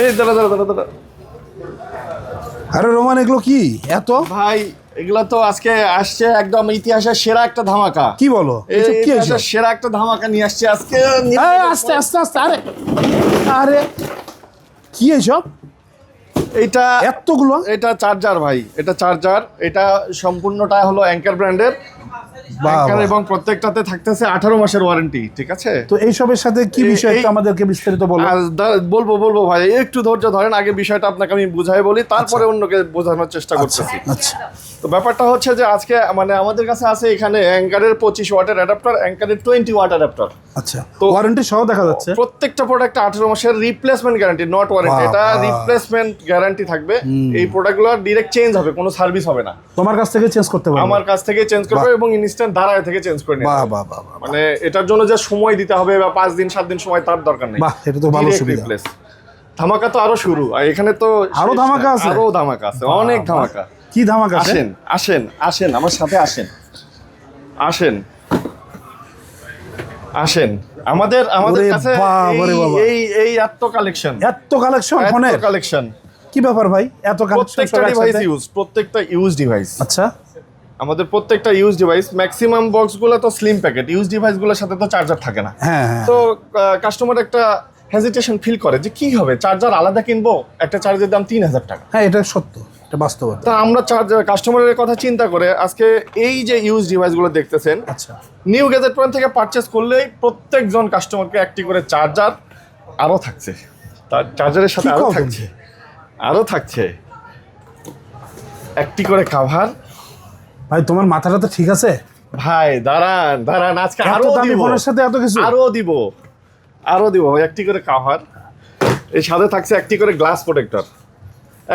এই দাঁড়া দাঁড়া দাঁড়া দাঁড়া। আরে রোমান এগুলো কি? এত? ভাই এগুলা তো আজকে আসছে একদম ইতিহাসের সেরা একটা ধামাকা। কি বলো? কি হয়েছে সেরা একটা ধামাকা নিয়ে আসছে আজকে। আস্তে আস্তে আস্তে আরে আরে কি এইসব এটা এতগুলো? এটা চার্জার ভাই এটা চার্জার এটা সম্পূর্ণটা হলো অ্যাঙ্কার ব্র্যান্ডের। এবং প্রত্যেকটাতে থাকতেছে আঠারো মাসের ওয়ারেন্টি ঠিক আছে? তো এইসবের সাথে কি আমাদেরকে বিস্তারিত বলো। বলব বলব ভাই একটু ধৈর্য ধরেন আগে বিষয়টা আপনাকে আমি বুঝাই বলি তারপরে অন্যকে বোঝানোর চেষ্টা আচ্ছা করতেছি। আচ্ছা। তো ব্যাপারটা হচ্ছে যে আজকে মানে আমাদের কাছে আছে এখানে অ্যাঙ্কারের পঁচিশ ওয়াটের অ্যাডাপ্টার অ্যাঙ্কারের টোয়েন্টি ওয়াট অ্যাডাপ্টার আচ্ছা তো- ওয়ারেন্টি সহ দেখা যাচ্ছে। প্রত্যেকটা প্রোডাক্ট আঠারো মাসের রিপ্লেসমেন্ট গ্যারান্টি নট ওয়ারেন্টি এটা রিপ্লেসমেন্ট গ্যারান্টি থাকবে। এই প্রোডাক্টগুলো ডিরেক্ট চেঞ্জ হবে কোনো সার্ভিস হবে না। তোমার কাছ থেকে চেঞ্জ করতে পারব। আমার কাছ থেকে চেঞ্জ করবে এবং দাঁড়ায় থেকে চেঞ্জ করে বাহ বাহ বাহ। মানে এটার জন্য যে সময় দিতে হবে বা পাঁচ দিন সাত দিন সময় তার দরকার নেই। বাহ, এটা তো ভালো সুবিধা। ধামাকা তো আরও শুরু। আর এখানে তো আরও ধামাকা আছে? আরও ধামাকা আছে অনেক ধামাকা। কি ধামাকা আসেন আসেন আসেন আমার সাথে আসেন। আসেন। আসেন। আমাদের আমাদের কাছে এই- এই এত কালেকশন এত কালেকশন ফোনের? কালেকশন কি ব্যাপার ভাই? এত কালেকশন প্রত্যেকটা ডিভাইস ইউজ প্রত্যেকটা ইউজ ডিভাইস আচ্ছা। আমাদের প্রত্যেকটা ইউজ ডিভাইস ম্যাক্সিমাম বক্সগুলো তো স্লিম প্যাকেট ইউজ ডিভাইসগুলোর সাথে তো চার্জার থাকে না। হ্যাঁ হ্যাঁ। তো কাস্টমার একটা হেজিটেশন ফিল করে যে কি হবে চার্জার আলাদা কিনবো? একটা চার্জের দাম তিন হাজার টাকা। হ্যাঁ এটা সত্য এটা বাস্তবতা তা আমরা চার্জার কাস্টমারের কথা চিন্তা করে আজকে এই যে ইউজ ডিভাইসগুলো দেখতেছেন আচ্ছা। নিউ গ্যাজেট পয়েন্ট থেকে পারচেস করলেই প্রত্যেকজন কাস্টমারকে একটি করে চার্জার আরও থাকছে। তার চার্জারের সাথে আরও থাকছে। আরও থাকছে। একটি করে কাভার ভাই তোমার মাথাটা তো ঠিক আছে? ভাই দাঁড়ান দাঁড়ান আজকে আরও দিব। ফোনের সাথে এত কিছু? আরও দিব। আরও দিব ভাই একটি করে কাভার এই সাথে থাকছে একটি করে গ্লাস প্রোটেক্টর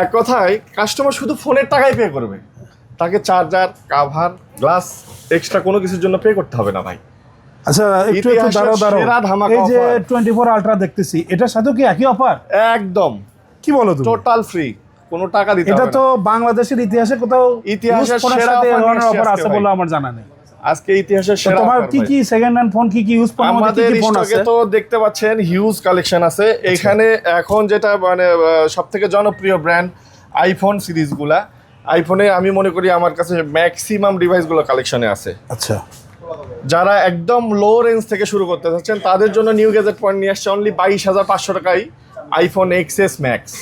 এক কথায় কাস্টমার শুধু ফোনের টাকাই পে করবে। তাকে চার্জার কাভার গ্লাস এক্সট্রা কোনো কিছুর জন্য পে করতে হবে না ভাই। আচ্ছা একটু একটু দাঁড়াও দাঁড়াও। এই যে offer। টোয়েন্টি ফোর আলট্রা দেখতেছি এটার সাথেও কি একই অফার একদম। কি বলো তুমি? টোটাল ফ্রি কোনো টাকা দিতে এটা তো বাংলাদেশের ইতিহাসে কোথাও ইতিহাসের সেরা অফার আছে বলে আমার জানা নেই। আজকে ইতিহাসের সেরা তোমার কি কি সেকেন্ড হ্যান্ড ফোন কি কি ইউজ ফোন আমাদের আমাদের কি কি ফোন আছে? স্টকে তো দেখতে পাচ্ছেন হিউজ কালেকশন আছে। এখানে এখন যেটা মানে সব থেকে জনপ্রিয় ব্র্যান্ড আইফোন সিরিজগুলা। আইফোনে আমি মনে করি আমার কাছে ম্যাক্সিমাম ডিভাইসগুলো কালেকশনে আছে। আচ্ছা। যারা একদম লো রেঞ্জ থেকে শুরু করতে চাচ্ছেন তাদের জন্য নিউ গেজেট পয়েন্ট নিয়ে আসছে অনলি বাইশ হাজার পাঁচশো টাকায় আইফোন এক্সএস ম্যাক্স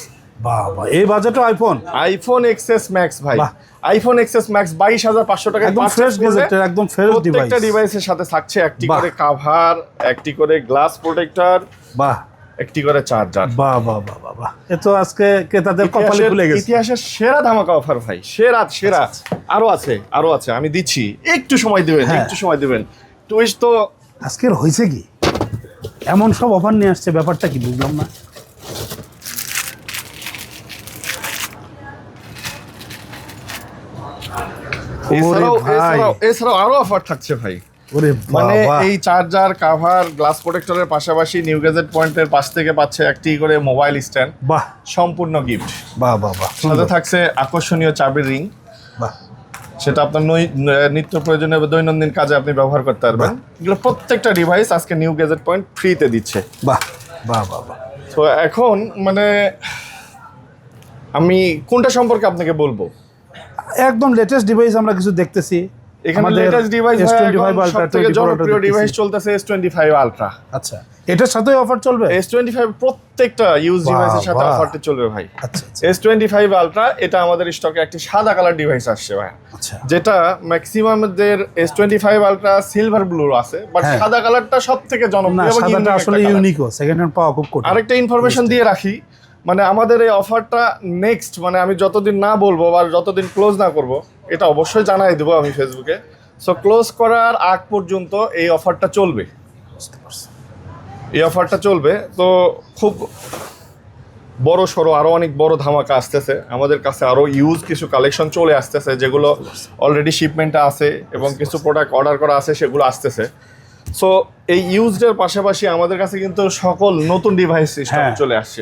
বাবা এই বাজেটও আইফোন আইফোন এক্সএস ম্যাক্স ভাই। আইফোন এক্সএস ম্যাক্স বাইশ হাজার পাঁচশো টাকায় একদম ফ্রেশ গেজেটের একদম ফ্রেশ ডিভাইস প্রত্যেকটা ডিভাইসের সাথে থাকছে একটি করে কাভার একটি করে গ্লাস প্রোটেক্টর বাহ। একটি করে চার্জার বাহ বাহ বাহ বাহ বাহ। এ তো আজকে ক্রেতাদের কপালে খুলে গেছে। ইতিহাসের সেরা ধামাকা অফার ভাই সেরা সেরা। আরও আছে আরও আছে আমি দিচ্ছি। একটু সময় দিবেন হ্যাঁ। একটু সময় দিবেন। টুইস্ট তো আজকের হয়েছে কি? এমন সব অফার নিয়ে আসছে ব্যাপারটা কি বুঝলাম না। এছাড়াও এছাড়াও আরও অফার থাকছে ভাই। মানে এই চার্জার কাভার গ্লাস প্রোটেক্টরের পাশাপাশি নিউ গেজেট পয়েন্টের পাশ থেকে পাচ্ছে একটি করে মোবাইল স্ট্যান্ড বাহ। সম্পূর্ণ গিফট বাহ বাহ বাহ। সাথে থাকছে আকর্ষণীয় চাবির রিং বাহ। সেটা আপনার নিত্য প্রয়োজনীয় দৈনন্দিন কাজে আপনি ব্যবহার করতে পারবেন। এগুলো প্রত্যেকটা ডিভাইস আজকে নিউ গেজেট পয়েন্ট ফ্রিতে দিচ্ছে। বাহ বাহ বাহ বাহ। তো এখন মানে আমি কোনটা সম্পর্কে আপনাকে বলব? একদম লেটেস্ট ডিভাইস আমরা কিছু দেখতেছি। এখানে লেটেস্ট ডিভাইস S25 Ultra, থেকে জনপ্রিয় ডিভাইস চলতেছে এস টোয়েন্টি ফাইভ আলট্রা আচ্ছা এটার সাথে অফার চলবে? এস টোয়েন্টি ফাইভ প্রত্যেকটা ইউজ ডিভাইসের সাথে। অফারটি চলবে ভাই। আচ্ছা আচ্ছা, এস টোয়েন্টি ফাইভ আলট্রা এটা আমাদের স্টকে একটি সাদা কালার ডিভাইস আসছে ভাই। আচ্ছা। যেটা ম্যাক্সিমামদের S twenty five ultra silver blue আছে বাট হ্যাঁ। সাদা কালারটা সব থেকে জনপ্রিয় এবং সাদাটা আসলে ইউনিকও সেকেন্ড হ্যান্ড পাওয়া খুব কঠিন। আরেকটা ইনফরমেশন দিয়ে রাখি মানে আমাদের এই অফারটা নেক্সট মানে আমি যতদিন না বলব বা যতদিন ক্লোজ না করব এটা অবশ্যই জানাই দেবো আমি ফেসবুকে সো ক্লোজ করার আগ পর্যন্ত এই অফারটা চলবে। এই অফারটা চলবে। তো খুব বড় সড়ো আরও অনেক বড় ধামাকা আসতেছে। আমাদের কাছে আরও ইউজ কিছু কালেকশন চলে আসতেছে যেগুলো অলরেডি শিপমেন্টে আছে এবং কিছু প্রোডাক্ট অর্ডার করা আছে সেগুলো আসতেছে। সো এই ইউজডের পাশাপাশি আমাদের কাছে কিন্তু সকল নতুন ডিভাইস হ্যাঁ। চলে আসছে।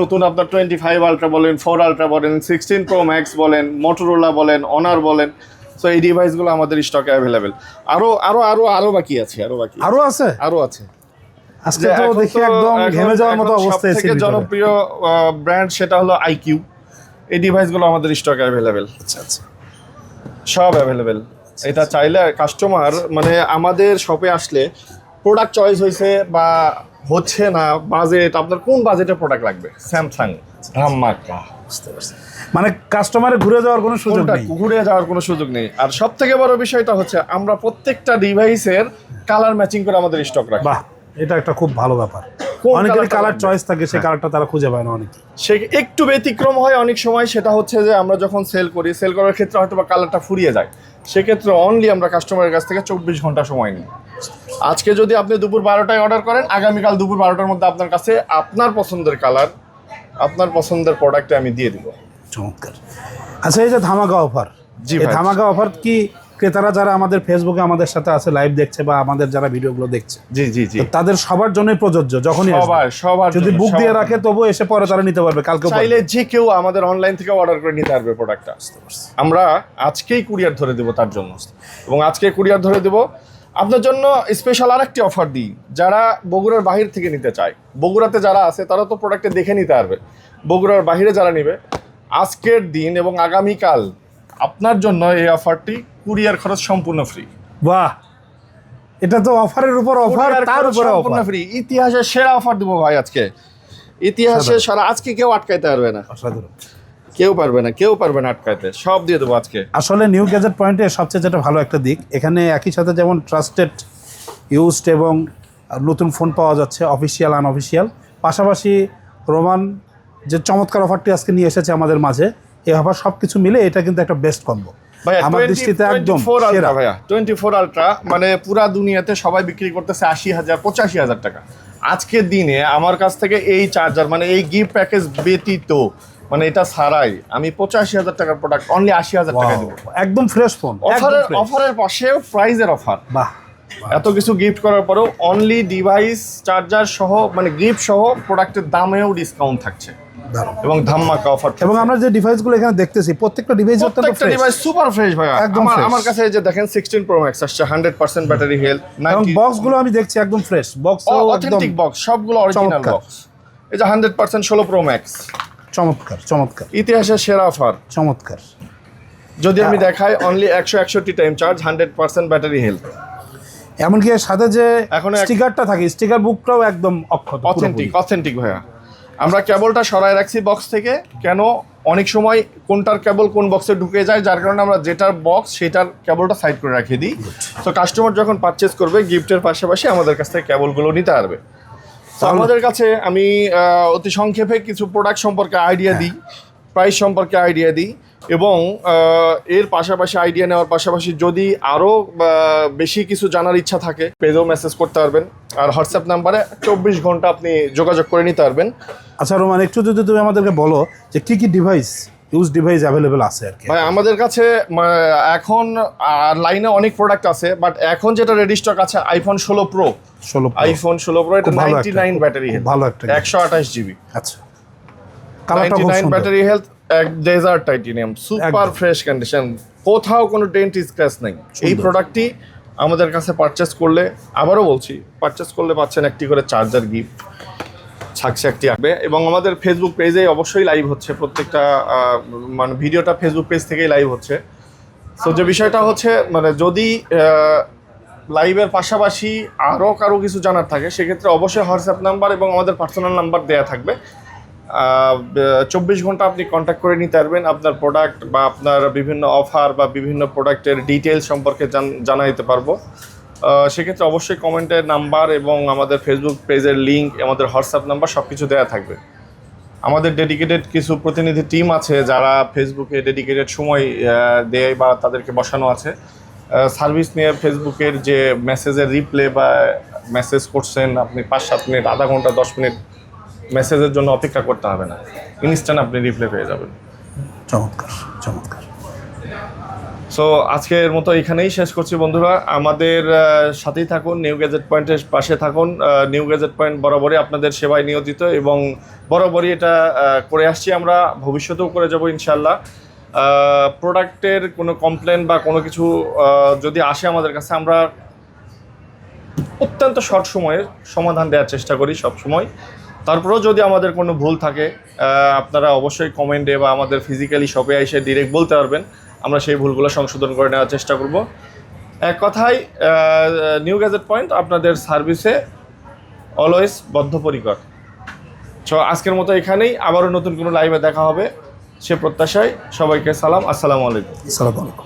নতুন আপনার টোয়েন্টি ফাইভ আলট্রা বলেন ফোর আলট্রা বলেন সিক্সটিন প্রো ম্যাক্স বলেন মোটরোলা বলেন অনার বলেন। সো এই ডিভাইসগুলো আমাদের স্টকে অ্যাভেলেবেল আরও আরও আরও আরও বাকি আছে আরও বাকি। আরও আছে? আরও আছে। আজকে তো দেখি একদম ঘেমে যাওয়ার মতো অবস্থা জনপ্রিয় ব্র্যান্ড সেটা হলো আইকিউ এই ডিভাইসগুলো আমাদের স্টকে অ্যাভেলেবেল আচ্ছা আচ্ছা। সব অ্যাভেলেবেল এটা চাইলে কাস্টমার মানে আমাদের শপে আসলে প্রোডাক্ট চয়েস হয়েছে বা হচ্ছে না বাজেট আপনার কোন বাজেটের প্রোডাক্ট লাগবে? স্যামসাং ধামাকা মানে কাস্টমারে ঘুরে যাওয়ার কোনো সুযোগ নেই? ঘুরে যাওয়ার কোনো সুযোগ নেই। আর সব থেকে বড় বিষয়টা হচ্ছে আমরা প্রত্যেকটা ডিভাইসের কালার ম্যাচিং করে আমাদের স্টক রাখি। বাহ এটা একটা খুব ভালো ব্যাপার। colourটা কালার চয়েস থাকে সেই কালারটা তারা খুঁজে পায় না অনেকে। সে একটু ব্যতিক্রম হয় অনেক সময় সেটা হচ্ছে যে আমরা যখন সেল করি সেল করার ক্ষেত্রে হয়তো বা কালারটা ফুরিয়ে যায়। সেক্ষেত্রে অনলি আমরা কাস্টমারের কাছ থেকে চব্বিশ ঘণ্টা সময় নিই। আজকে যদি আপনি দুপুর বারোটায় অর্ডার করেন আগামীকাল দুপুর বারোটার মধ্যে আপনার কাছে আপনার পছন্দের কালার আপনার পছন্দের প্রোডাক্টে আমি দিয়ে দিব। চমৎকার। আচ্ছা এই যে ধামাকা অফার জি ভাই। ধামাকা অফার কি ক্রেতারা যারা আমাদের ফেসবুকে আমাদের সাথে আছে লাইভ দেখছে বা আমাদের যারা ভিডিওগুলো দেখছে জি জি জি। তাদের সবার জন্যই প্রযোজ্য যখনই। সবার সবার যদি বুক দিয়ে রাখে তবু এসে পরে তারা নিতে পারবে কালকে চাইলে যে কেউ আমাদের অনলাইন থেকে অর্ডার করে নিতে পারবে প্রোডাক্টটা আমরা আজকেই কুরিয়ার ধরে দেব তার জন্য। এবং আজকে কুরিয়ার ধরে দেব। আপনার জন্য স্পেশাল আরেকটি অফার দিই। যারা বগুড়ার বাহির থেকে নিতে চায় বগুড়াতে যারা আছে তারা তো প্রোডাক্টে দেখে নিতে পারবে। বগুড়ার বাহিরে যারা নিবে আজকের দিন এবং আগামীকাল আপনার জন্য এই অফারটি কুরিয়ার খরচ সম্পূর্ণ ফ্রি বাহ। এটা তো অফারের উপর অফার তার উপরে সম্পূর্ণ ফ্রি ইতিহাসের সেরা অফার দেবো ভাই আজকে। ইতিহাসে সারা আজকে কেউ আটকাইতে পারবে না। কেউ পারবে না কেউ পারবে না আটকাইতে। সব দিয়ে দেবো আজকে। আসলে নিউ গ্যাজেট পয়েন্টে সবচেয়ে যেটা ভালো একটা দিক এখানে একই সাথে যেমন ট্রাস্টেড ইউজড এবং নতুন ফোন পাওয়া যাচ্ছে অফিসিয়াল আনঅফিসিয়াল। পাশাপাশি রোমান যে চমৎকার অফারটি আজকে নিয়ে এসেছে আমাদের মাঝে অফার সব কিছু মিলে এটা কিন্তু একটা বেস্ট কম্বো আমার দৃষ্টিতে একদম সেরা। ভাইয়া টোয়েন্টি ফোর আলট্রা মানে পুরা দুনিয়াতে সবাই বিক্রি করতেছে আশি হাজার পঁচাশি হাজার টাকা। আজকের দিনে আমার কাছ থেকে এই চার্জার মানে এই গিফট প্যাকেজ ব্যতীত মানে এটা ছাড়াই আমি পঁচাশি হাজার টাকার প্রোডাক্ট অনলি আশি হাজার টাকা দেবো। একদম ফ্রেশ ফোন অফারের অফারের পাশেও প্রাইজের অফার বাহ এত কিছু গিফট করার পরেও অনলি ডিভাইস চার্জার সহ মানে গিফট সহ প্রোডাক্টের দামেও ডিসকাউন্ট থাকছে। এবং ধাম্মাকা অফার এবং আমরা যে ডিভাইসগুলো এখানে দেখতেছি প্রত্যেকটা ডিভাইস প্রত্যেকটা ডিভাইস সুপার ফ্রেশ ভাইয়া। একদম আমার কাছে এই যে দেখেন 16 প্রো ম্যাক্স আসছে 100% ব্যাটারি হেলথ এবং বক্সগুলো আমি দেখছি একদম ফ্রেশ বক্স একদম অথেন্টিক বক্স সবগুলো অরিজিনাল। বক্স এই যে 100% 16 প্রো ম্যাক্স চমৎকার চমৎকার। ইতিহাসের সেরা অফার চমৎকার। যদি আমি দেখাই only 161 time charge 100% battery health এমনকি এর সাথে যে এখনও স্টিকারটা থাকে স্টিকার বুকটাও একদম অক্ষত অথেন্টিক অথেন্টিক ভাইয়া। আমরা কেবলটা সরায় রাখছি বক্স থেকে। কেন? অনেক সময় কোনটার কেবল কোন বক্সে ঢুকে যায় যার কারণে আমরা যেটার বক্স সেটার কেবলটা সাইড করে রাখিয়ে দিই। তো কাস্টমার যখন পারচেস করবে গিফটের পাশাপাশি আমাদের কাছ থেকে কেবলগুলো নিতে পারবে। তো আমাদের কাছে আমি অতি সংক্ষেপে কিছু প্রোডাক্ট সম্পর্কে আইডিয়া দিই। প্রাইস সম্পর্কে আইডিয়া দিই এবং এর পাশাপাশি আইডিয়া নেওয়ার পাশাপাশি যদি আরও বেশি কিছু জানার ইচ্ছা থাকে পেজেও মেসেজ করতে পারবেন। আর হোয়াটসঅ্যাপ নাম্বারে চব্বিশ ঘণ্টা আপনি যোগাযোগ করে নিতে পারবেন। আচ্ছা রোমান একটু যদি তুমি আমাদেরকে বলো যে কি কি ডিভাইস ইউজ ডিভাইস অ্যাভেলেবেল আছে আর কি? ভাই আমাদের কাছে এখন লাইনে অনেক প্রোডাক্ট আছে বাট এখন যেটা রেডি স্টক আছে আইফোন ষোলো প্রো ষোলো আইফোন ষোলো প্রো এটা নাইনটি নাইন ব্যাটারি ভালো একটা। একশো আঠাশ জিবি আচ্ছা। কালারটা খুব সুন্দর। Battery health desert titanium super fresh condition কোথাও কোনো ডেন্ট স্ক্র্যাচ নেই। এই প্রোডাক্টটি আমাদের কাছে পারচেস করলে আবারও বলছি পারচেস করলে পাচ্ছেন একটি করে চার্জার গিফট থাকছে একটি আসবে। এবং আমাদের ফেসবুক পেজে অবশ্যই লাইভ হচ্ছে প্রত্যেকটা মানে ভিডিওটা ফেসবুক পেজ থেকেই লাইভ হচ্ছে। সো যে বিষয়টা হচ্ছে মানে যদি লাইভের পাশাপাশি আরও কারও কিছু জানার থাকে সেক্ষেত্রে অবশ্যই হোয়াটসঅ্যাপ নাম্বার এবং আমাদের পার্সোনাল নাম্বার দেওয়া থাকবে। চব্বিশ ঘণ্টা আপনি কন্ট্যাক্ট করে নিতে পারবেন আপনার প্রোডাক্ট বা আপনার বিভিন্ন অফার বা বিভিন্ন প্রোডাক্টের ডিটেলস সম্পর্কে জান- দিতে পারব। সেক্ষেত্রে অবশ্যই কমেন্টের নাম্বার এবং আমাদের ফেসবুক পেজের লিঙ্ক আমাদের হোয়াটসঅ্যাপ নাম্বার সব কিছু দেওয়া থাকবে। আমাদের ডেডিকেটেড কিছু প্রতিনিধি টিম আছে যারা ফেসবুকে ডেডিকেটেড সময় দেয় বা তাদেরকে বসানো আছে। সার্ভিস নিয়ে ফেসবুকের যে মেসেজের রিপ্লে বা মেসেজ করছেন আপনি পাঁচ সাত মিনিট, আধা ঘণ্টা, দশ মিনিট মেসেজের জন্য অপেক্ষা করতে হবে না। ইনস্ট্যান্ট আপনি রিপ্লে পেয়ে যাবেন। চমৎকার চমৎকার। সো আজকের মতো এখানেই শেষ করছি বন্ধুরা। আমাদের সাথেই থাকুন নিউ গ্যাজেট পয়েন্টের পাশে থাকুন। নিউ গ্যাজেট পয়েন্ট বরাবরই আপনাদের সেবায় নিয়োজিত এবং বরাবরই এটা করে আসছি আমরা। ভবিষ্যতেও করে যাব ইনশাল্লাহ প্রোডাক্টের কোনো কমপ্লেন বা কোনো কিছু যদি আসে আমাদের কাছে আমরা অত্যন্ত শর্ট সময়ে সমাধান দেওয়ার চেষ্টা করি সব সময় তারপরেও যদি আমাদের কোনো ভুল থাকে আপনারা অবশ্যই কমেন্টে বা আমাদের ফিজিক্যালি শপে এসে ডিরেক্ট বলতে পারবেন। আমরা সেই ভুলগুলো সংশোধন করে নেওয়ার চেষ্টা করব। এক কথায় নিউ গ্যাজেট পয়েন্ট আপনাদের সার্ভিসে অলওয়েজ বদ্ধপরিকর। সো আজকের মতো এখানেই। আবারও নতুন কোনো লাইভে দেখা হবে। সে প্রত্যাশায় সবাইকে সালাম। আসসালামু আলাইকুম। আসসালামু আলাইকুম।